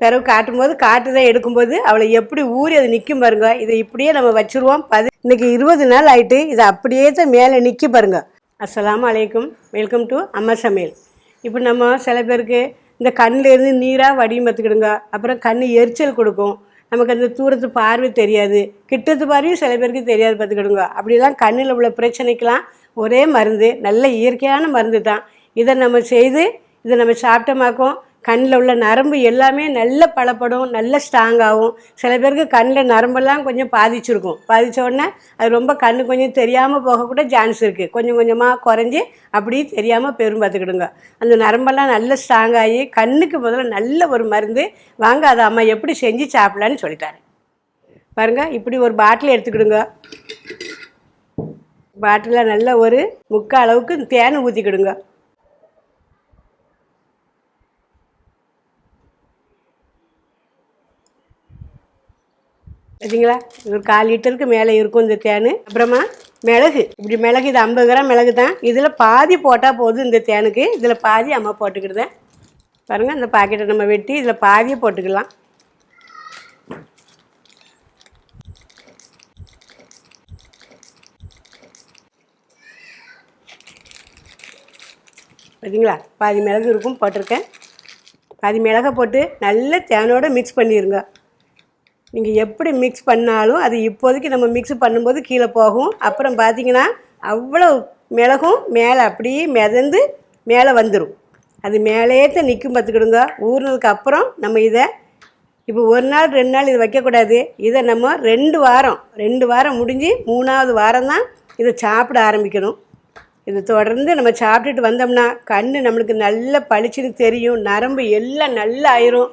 பிறகு காட்டும்போது காட்டு தான் எடுக்கும்போது அவளை எப்படி ஊறி அது நிற்கும் பாருங்க. இதை இப்படியே நம்ம வச்சுருவோம். பதி இன்றைக்கி இருபது நாள் ஆயிட்டு இதை அப்படியே தான் மேலே நிற்க பாருங்க. அஸ்லாம் அலைக்கும். வெல்கம் டு அம்மா சமையல். இப்போ நம்ம சில பேருக்கு இந்த கண்ணிலேருந்து நீராக வடியும் பார்த்துக்கிடுங்க அப்புறம் கண் எரிச்சல் கொடுக்கும். நமக்கு அந்த தூரத்து பார்வை தெரியாது. கிட்டத்து பார்வையும் சில பேருக்கு தெரியாது பார்த்துக்கிடுங்க. அப்படிலாம் கண்ணில் உள்ள பிரச்சனைக்கெலாம் ஒரே மருந்து நல்ல இயற்கையான மருந்து தான் இதை நம்ம செய்து இதை நம்ம சாப்பிட்டோமாக்கும். கண்ணில் உள்ள நரம்பு எல்லாமே நல்ல பலப்படும் நல்ல ஸ்ட்ராங் ஆகும் சில பேருக்கு கண்ணில் நரம்பெல்லாம் கொஞ்சம் பாதிச்சிருக்கும். பாதித்த உடனே அது ரொம்ப கண்ணு கொஞ்சம் தெரியாமல் போகக்கூட சான்ஸ் இருக்குது கொஞ்சம் கொஞ்சமாக குறைஞ்சி அப்படியே தெரியாமல் பெரும் பார்த்துக்கிடுங்க. அந்த நரம்பெல்லாம் நல்ல ஸ்ட்ராங் ஆகி கண்ணுக்கு முதல்ல நல்ல ஒரு மருந்து வாங்க அதை அம்மா எப்படி செஞ்சு சாப்பிடலான்னு சொல்லிட்டாரு. பாருங்க இப்படி ஒரு பாட்டில் எடுத்துக்கிடுங்க. பாட்டிலில் நல்ல ஒரு முக்கால் அளவுக்கு தேன் ஊற்றிக்கிடுங்க பார்த்தீங்களா ஒரு கால் லிட்டருக்கு மேலே இருக்கும் இந்த தேன். அப்புறமா மிளகு. இப்படி மிளகு இது ஐம்பது கிராம் மிளகு தான். இதில் பாதி போட்டால் போதும் இந்த தேனுக்கு. இதில் பாதி அம்மா போட்டுக்கிடுதேன் பாருங்கள் இந்த பாக்கெட்டை நம்ம வெட்டி இதில் பாதியை போட்டுக்கலாம். பார்த்தீங்களா பாதி மிளகு இருக்கும் போட்டிருக்கேன். பாதி மிளகை போட்டு நல்ல தேனோடு மிக்ஸ் பண்ணிடுங்க நீங்கள் எப்படி மிக்ஸ் பண்ணாலும் அது இப்போதைக்கு நம்ம மிக்ஸ் பண்ணும்போது கீழே போகும். அப்புறம் பார்த்தீங்கன்னா அவ்வளோ மிளகும் மேலே அப்படியே மிதந்து மேலே வந்துடும் அது மேலேயே தான் நிற்கும் பார்த்துக்கிடுங்க ஊறினதுக்கு அப்புறம் நம்ம இதை இப்போ ஒரு நாள் ரெண்டு நாள் இது வைக்கக்கூடாது. இதை நம்ம ரெண்டு வாரம் ரெண்டு வாரம் முடிஞ்சு மூணாவது வாரம் தான் இதை சாப்பிட ஆரம்பிக்கணும். இது தொடர்ந்து நம்ம சாப்பிட்டுட்டு வந்தோம்னா கண் நம்மளுக்கு நல்ல பளிச்சுன்னு தெரியும். நரம்பு எல்லாம் நல்லா ஆயிரும்.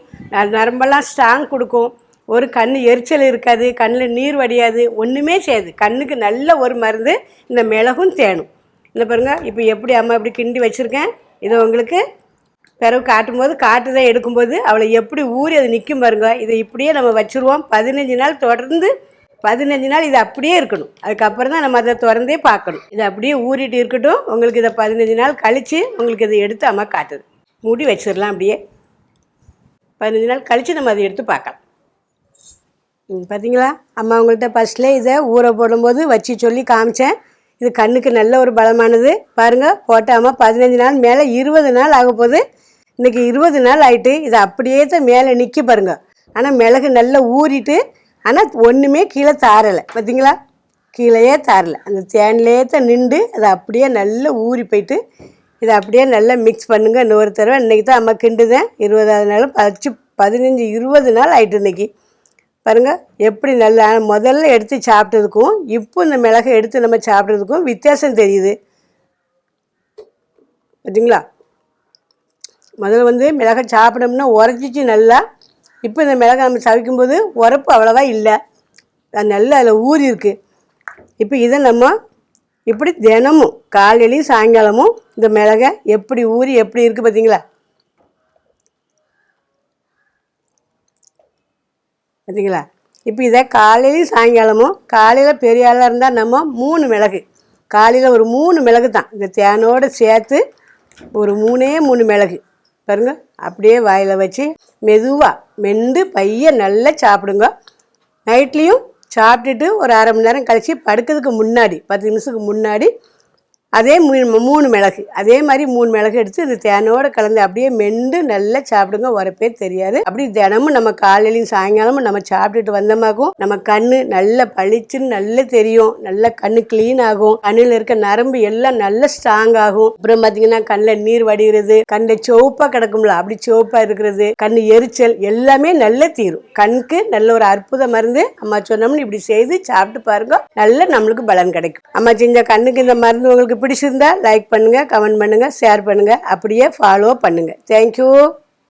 நரம்பெல்லாம் ஸ்ட்ராங் கொடுக்கும். ஒரு கண் எரிச்சல் இருக்காது கண்ணில் நீர் வடியாது ஒன்றுமே செய்யாது. கண்ணுக்கு நல்ல ஒரு மருந்து இந்த மிளகும் தேனும். இந்த பாருங்க இப்போ எப்படி அம்மா இப்படி கிண்டி வச்சுருக்கேன்? இதை உங்களுக்கு பிறகு காட்டும்போது காட்டு தான் எடுக்கும்போது அவளை எப்படி ஊறி அது நிற்கும் பாருங்க. இதை இப்படியே நம்ம வச்சுருவோம். பதினஞ்சு நாள் தொடர்ந்து பதினஞ்சு நாள் இது அப்படியே இருக்கணும். அதுக்கப்புறம் தான் நம்ம அதை திறந்தே பார்க்கணும். இது அப்படியே ஊறிட்டு இருக்கட்டும். உங்களுக்கு இதை பதினஞ்சு நாள் கழித்து உங்களுக்கு இதை எடுத்து அம்மா காட்டுது. மூடி வச்சிடலாம் அப்படியே. பதினஞ்சு நாள் கழித்து நம்ம அதை எடுத்து பார்க்கலாம். பார்த்தீங்களா அம்மா உங்கள்கிட்ட ஃபஸ்ட்டில் இதை ஊற போடும்போது வச்சு சொல்லி காமிச்சேன். இது கண்ணுக்கு நல்ல ஒரு பலமானது. பாருங்கள் போட்டாமல் பதினஞ்சு நாள் மேலே இருபது நாள் ஆக போகுது. இன்றைக்கி இருபது நாள் ஆகிட்டு இதை அப்படியே தான் மேலே நிற்க பாருங்க. ஆனால் மிளகு நல்லா ஊறிட்டு ஆனால் ஒன்றுமே கீழே தாரலை. பார்த்தீங்களா கீழேயே தாரலை. அந்த தேன்லேயே தான் நின்று அதை அப்படியே நல்லா ஊறி போயிட்டு இதை அப்படியே நல்லா மிக்ஸ் பண்ணுங்க. இன்னொரு தடவை இன்றைக்கி தான் அம்மா கிண்டுதேன். இருபதாவது நாள் பச்சு பதினஞ்சு இருபது நாள் ஆகிட்டு இன்னைக்கு. பாருங்கள் எப்படி நல்லா முதல்ல எடுத்து சாப்பிட்டதுக்கும் இப்போ இந்த மிளகை எடுத்து நம்ம சாப்பிட்றதுக்கும் வித்தியாசம் தெரியுது. பார்த்தீங்களா முதல்ல வந்து மிளகை சாப்பிடோம்னா உரைச்சிச்சு நல்லா. இப்போ இந்த மிளகாய் நம்ம சவிக்கும்போது உரப்பு அவ்வளோவா இல்லை. அது நல்லா அதில் ஊறி இருக்குது இப்போ இதை நம்ம இப்படி தினமும் காலையிலையும் சாயங்காலமும் இந்த மிளகை எப்படி ஊறி எப்படி இருக்குது பார்த்தீங்களா பார்த்தீங்களா இப்போ இதை காலையிலையும் சாயங்காலமும் காலையில் பெரிய ஆளாக இருந்தால் நம்ம மூணு மிளகு. காலையில் ஒரு மூணு மிளகு தான். இந்த தேனோடு சேர்த்து ஒரு மூணே மூணு மிளகு. பாருங்க அப்படியே வாயில் வச்சு மெதுவாக மெண்டு பைய நல்லா சாப்பிடுங்க. நைட்லேயும் சாப்பிட்டுட்டு ஒரு அரை மணி நேரம் கழித்து படுக்கிறதுக்கு முன்னாடி பத்து நிமிஷத்துக்கு முன்னாடி அதே மூணு மூணு மிளகு. அதே மாதிரி மூணு மிளகு எடுத்து இந்த தேனோட கலந்து அப்படியே மெண்டு நல்லா சாப்பிடுங்க. உரப்பே தெரியாது. அப்படி தினமும் நம்ம காலையிலையும் சாயங்காலமும் நம்ம சாப்பிட்டுட்டு வந்தமாகும். நம்ம கண்ணு நல்லா பளிச்சுன்னு நல்லா தெரியும். நல்ல கண்ணு கிளீன் ஆகும். கண்ணில் இருக்க நரம்பு எல்லாம் நல்ல ஸ்ட்ராங் ஆகும். அப்புறம் பார்த்தீங்கன்னா கண்ணில் நீர் வடிகிறது கண்ணில் சிவப்பாக கிடக்கும்ல அப்படி சிவப்பாக இருக்கிறது கண் எரிச்சல் எல்லாமே நல்ல தீரும். கண்ணுக்கு நல்ல ஒரு அற்புத மருந்து. அம்மா சொன்னோம்னு இப்படி செய்து சாப்பிட்டு பாருங்க. நல்ல நம்மளுக்கு பலன் கிடைக்கும். அம்மா செஞ்ச கண்ணுக்கு இந்த மருந்து உங்களுக்கு பிடிச்சிருந்தா லைக் பண்ணுங்கள் கமெண்ட் பண்ணுங்கள் ஷேர் பண்ணுங்கள் அப்படியே ஃபாலோ பண்ணுங்கள் தேங்க்யூ